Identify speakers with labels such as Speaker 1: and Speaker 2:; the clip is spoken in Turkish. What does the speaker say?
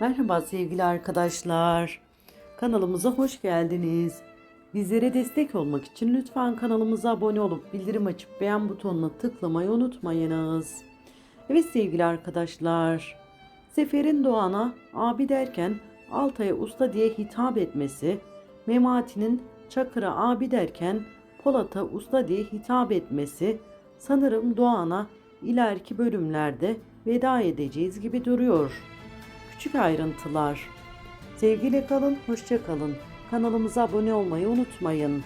Speaker 1: Merhaba sevgili arkadaşlar. Kanalımıza hoş geldiniz. Bizlere destek olmak için lütfen kanalımıza abone olup bildirim açıp beğen butonuna tıklamayı unutmayınız. Evet sevgili arkadaşlar. Sefer'in Doğan'a abi derken Altay'a usta diye hitap etmesi, Memati'nin Çakır'a abi derken Polat'a usta diye hitap etmesi sanırım Doğan'a ileriki bölümlerde veda edeceğiz gibi duruyor. Küçük ayrıntılar. Sevgiyle kalın, hoşça kalın. Kanalımıza abone olmayı unutmayın.